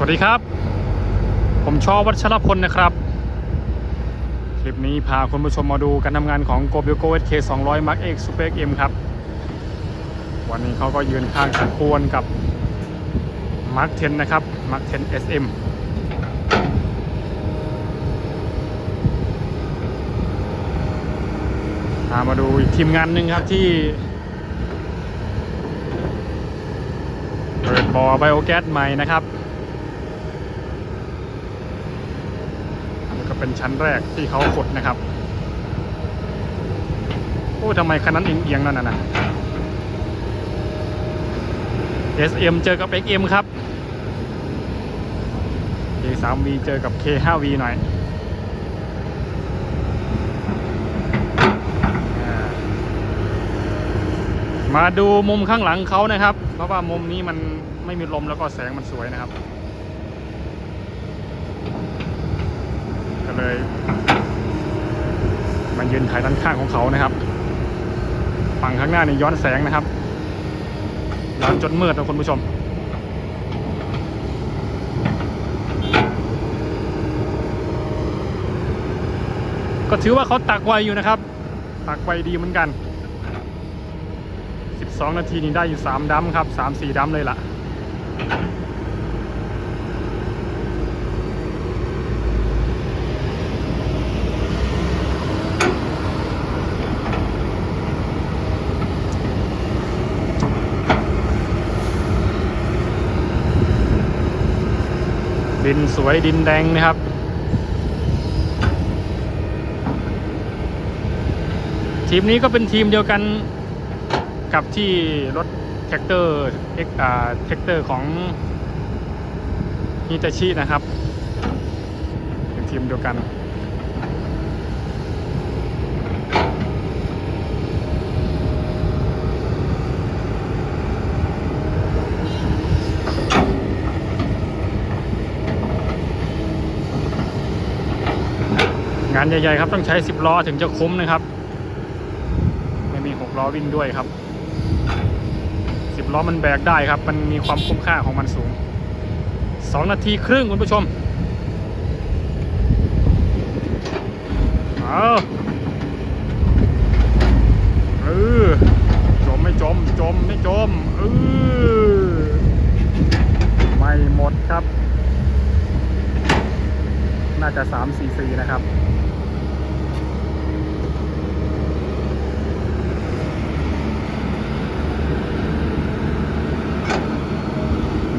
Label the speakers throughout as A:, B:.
A: วัสดีครับ ผมชอวัชรพลนะครับ คลิปนี้พาคุณผู้ชมมาดูการทำงานของ g o b i o g o SK 200 Mark X Super M ครับ วันนี้เขาก็ยืนข้างกันควรกับ Mark 10 นะครับ Mark 10 SM พามาดูอีกทีมงานหนึ่งครับที่เปิดบ่อไบโอแก๊สใหม่นะครับนี่ก็ เป็นชั้นแรกที่เขาขุดนะครับ โอ้ทำไมคันนั้นเอียงๆนั่นน่ะ SM เจอกับ XM ครับ K3V เจอกับ K5V หน่อยมาดูมุมข้างหลังเขานะครับ เพราะว่ามุมนี้มันไม่มีลมแล้วก็แสงมันสวยนะครับ เลย มายืนถ่ายด้านข้างของเขานะครับ ฝั่งข้างหน้านี่ย้อนแสงนะครับ ย้อนจนมืดนะคุณผู้ชมก็ถือว่าเขาตักไวอยู่นะครับ ตักไวดีเหมือนกัน 12 นาทีนี้ได้อยู่ 3ดัมครับ 3-4ดัมเลยล่ะ ดินสวยดินแดงนะครับ ทีมนี้ก็เป็นทีมเดียวกันกับที่รถแท็กเตอร์เอ็กอ่าแท็กเตอร์ของฮิตาชินะครับเป็นทีมเดียวกัน งานใหญ่ๆครับต้องใช้ 10 ล้อถึงจะคุ้มนะครับ ไม่มี 6 ล้อวิ่งด้วยครับ 10 ล้อมันแบกได้ครับ มันมีความคุ้มค่าของมันสูง 2 นาทีครึ่งคุณผู้ชมเอาเออจมไม่จม จมไม่จมเออไม่หมดครับ น่าจะ3 4 4นะครับ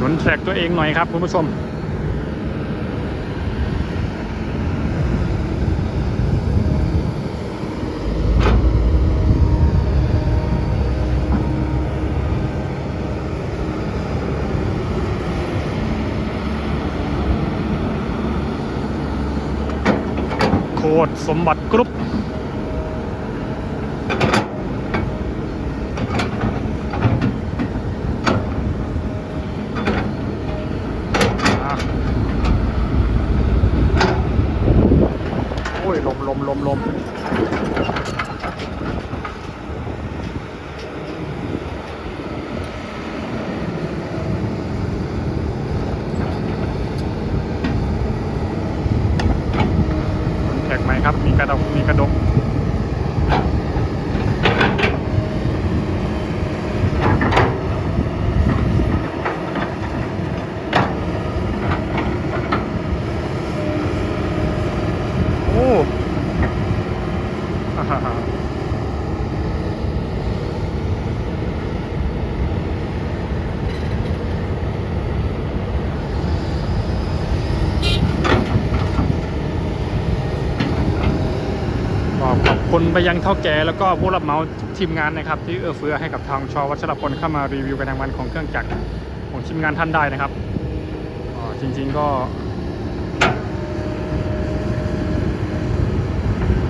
A: หนุน แทร็กตัวเองหน่อยครับคุณผู้ชมโคดสมบัติกรุ๊ป ยลมลมลมลมแท็กไหมครับ มีกระดกมีกระดก โอ้ ฮ่าฮ่าฮ่าก็ขอบคุณไป ยังเท่าแก่แล้วก็ผู้รับเหมาทีมงานนะครับ ที่เอื้อเฟื้อให้กับทางชอวัชรพลเข้ามารีวิวการทำงานของเครื่องจักรของทีมงานท่านได้นะครับออจริง ๆก็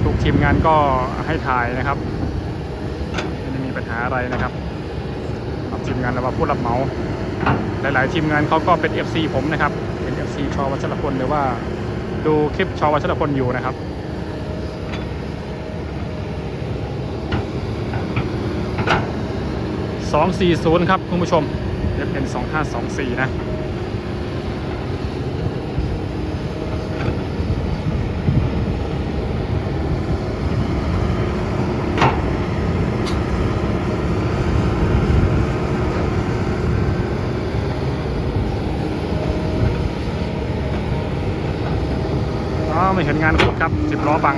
A: ทุกทีมงานก็ให้ถ่ายนะครับไม่ได้มีปัญหาอะไรนะครับกับทีมงานหรือว่าผู้รับเหมา หลาย ๆ ทีมงานเขาก็เป็น FC ผมนะครับเป็น FC ชอวัชรพลหรือว่าดูคลิปชอวัชรพลอยู่นะครับ 240 ครับคุณผู้ชมจะเป็น 2524 นะไม่เห็นงานขุดครับสิบล้อบัง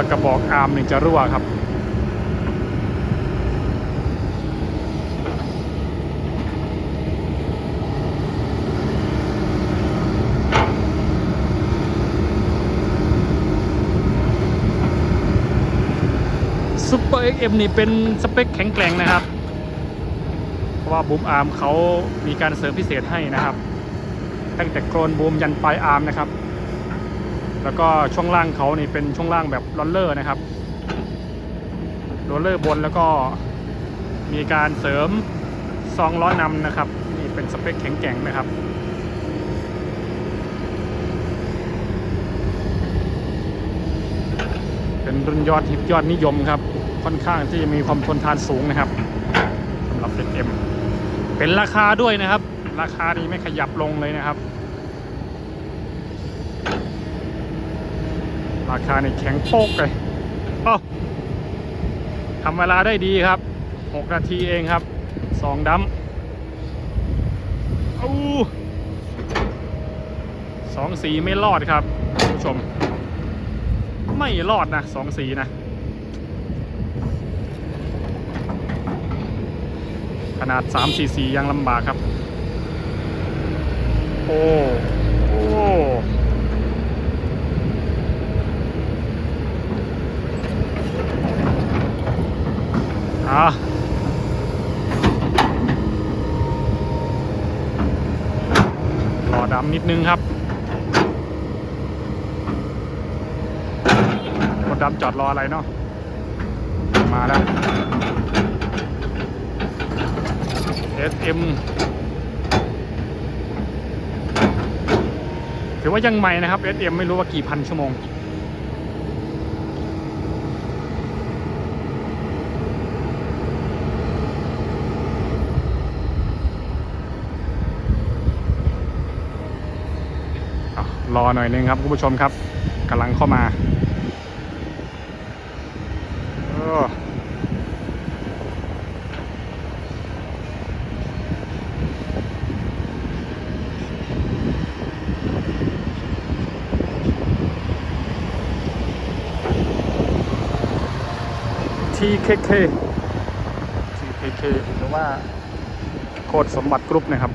A: กว่ากระบอกอาร์มหนี่งจะรั่วครับ ซุปเปอร์ XM นี่เป็นสเปคแข็งแกร่งนะครับ เพราะว่าบูมอาร์มเขามีการเสริมพิเศษให้นะครับ ตั้งแต่โครนบูมยันปลายอาร์มนะครับ แล้วก็ช่วงล่างเขานี่เป็นช่วงล่างแบบลอนเลอร์นะครับลอนเลอร์บนแล้วก็มีการเสริมซองล้อนำนะครับ นี่เป็นสเปคแข็งแกร่งนะครับเป็นรุ่นยอดฮิตยอดนิยมครับ ค่อนข้างที่จะมีความทนทานสูงนะครับสำหรับ XM เป็นราคาด้วยนะครับ ราคานี้ไม่ขยับลงเลยนะครับ ราคาในแข็งโป๊กเลยโอ้ทำเวลาได้ดีครับ 6 นาทีเองครับ 2ดัมอู้สองสีไม่รอดครับผู้ชม ไม่รอดนะสองสีนะ ขนาด3 4 4ยังลำบากครับ โอ้ โอ้ อะรอดำนิดนึงครับรถดำจอดรออะไรเนาะมาแล้ว SM ถือว่ายังใหม่นะครับ SM ไม่รู้ว่ากี่พันชั่วโมง รอหน่อยนึงครับคุณผู้ชมครับกำลังเข้ามาทีเคเคทีเคเคหรือว่าโคดสมบัติกรุ๊ปนะครับ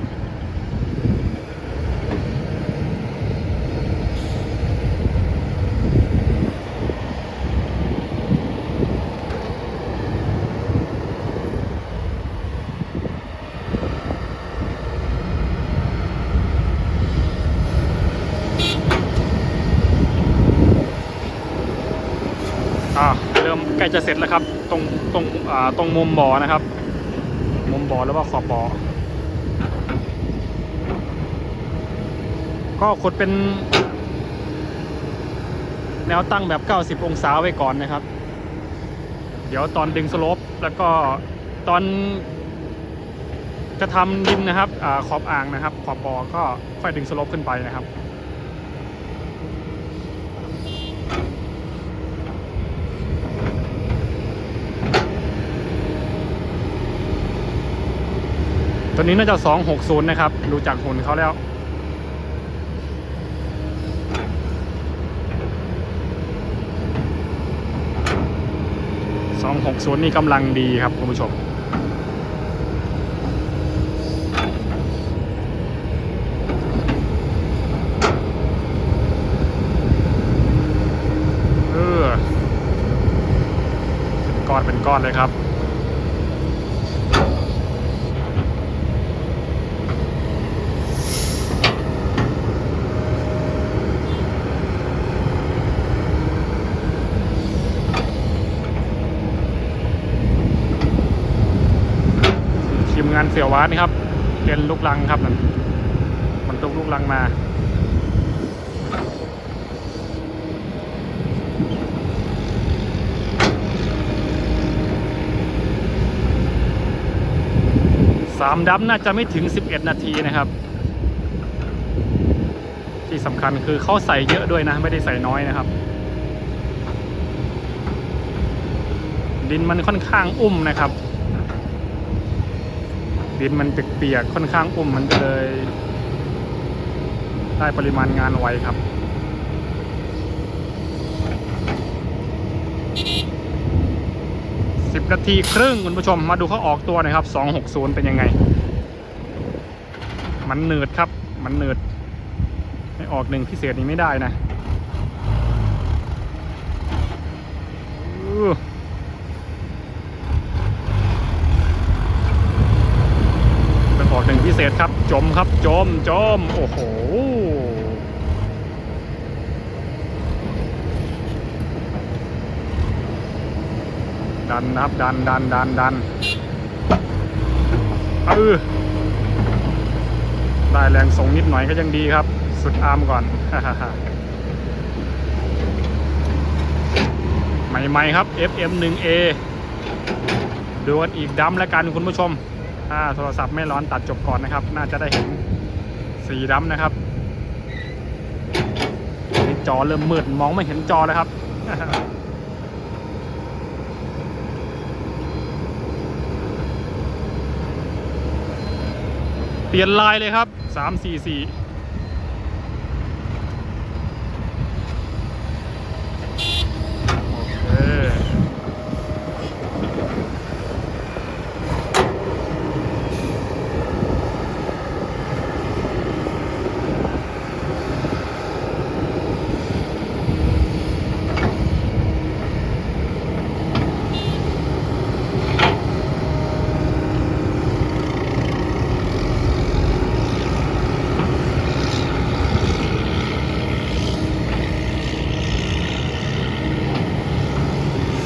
A: อ่าเริ่มใกล้ จะเสร็จแล้วครับ ตรงตรงอ่าตรงมุมบ่อนะครับ มุมบ่อแล้วว่าขอบบ่อก็ขุดเป็น แนวตั้งแบบ 90 องศาไว้ก่อนนะครับ เดี๋ยวตอนดึงสโลปแล้วก็ตอนจะทำดินนะครับอาขอบอ่างนะครับ ขอบบ่อก็ค่อยดึงสโลปขึ้นไปนะครับ ตัวนี้น่าจะ 260 นะครับดูจากหุ่นเขาแล้ว 260 นี่กำลังดีครับคุณผู้ชมเออเป็นก้อนเป็นก้อนเลยครับ ทีมงานเสียววาดนี่ครับ เป็นลูกลังครับนั่นมันตุกลูกลังมาสามดับน่าจะไม่ถึง 11 นาทีนะครับ ที่สำคัญคือเขาใส่เยอะด้วยนะ ไม่ได้ใส่น้อยนะครับ ดินมันค่อนข้างอุ้มนะครับ ดินมันเปียกๆค่อนข้างอุ้มมันก็เลย ได้ปริมาณงานไวครับสิบนาทีครึ่งคุณผู้ชมมาดูเขาออกตัวหน่อยครับ260เป็นยังไง มันหนืดครับ มันหนืดไม่ออกหนึ่งพิเศษนี้ไม่ได้นะอู้ เป็นออกหนึ่งพิเศษครับ จมครับ จมจม โอ้โห ดันนะครับ ดันดันดันดันเออได้แรงส่งนิดหน่อยก็ยังดีครับ สุดอาร์มก่อนใหม่ๆครับ FM 1A ดูกันอีกดัมแล้วกันคุณผู้ชม ถ้าโทรศัพท์ไม่ร้อนตัดจบก่อนนะครับ น่าจะได้เห็นสีดำนะครับนจอเริ่มมืดมองไม่เห็นจอเลยครับเปลี่ยนลายเลยครับสามสี่สี่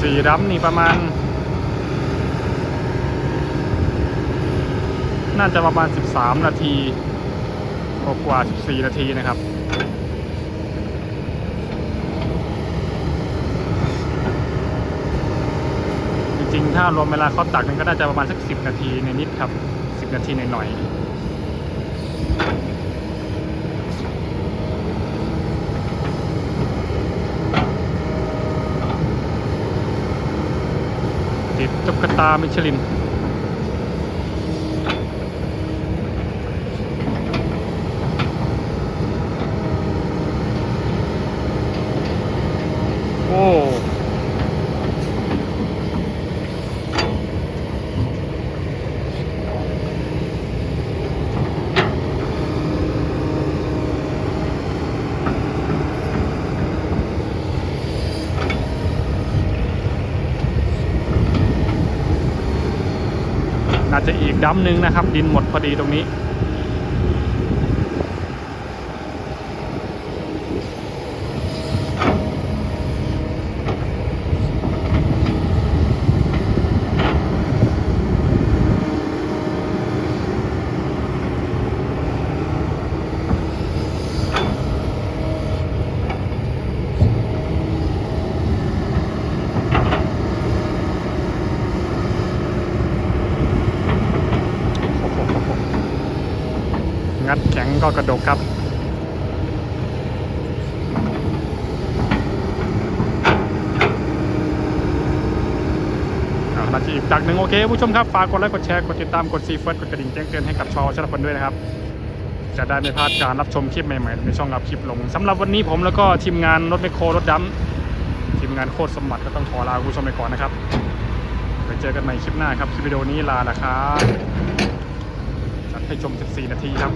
A: สีดำนี่ประมาณ น่าจะประมาณ 13 นาทีกว่ากว่า 14 นาทีนะครับ จริงๆ ถ้ารวมเวลาเขาตักนึงก็น่าจะประมาณสัก 10 นาทีในนิดครับ 10 นาทีหน่อยๆ ติด ตามิชลิน ดัมหนึ่งนะครับ ดินหมดพอดีตรงนี้ ก็กระดกครับอ่านาทีอีกดักหนึ่งโอเคผู้ชมครับ ฝากกดไลค์กดแชร์ กดติดตามกดซีเฟิร์สกดกระดิ่งแจ้งเตือนให้กับชอชลพลด้วยนะครับ จะได้ไม่พลาดการรับชมคลิปใหม่ๆ ในช่องรับคลิปลงสำหรับวันนี้ผมแล้วก็ทีมงานรถไมโครรถดำทีมงานโคตรสมบัติก็ต้องขอลาผู้ชมไปก่อนนะครับไปเจอกันใหม่คลิปหน้าครับคลิปวิดีโอนี้ลาละครับจัดให้ชม 14 นาทีครับ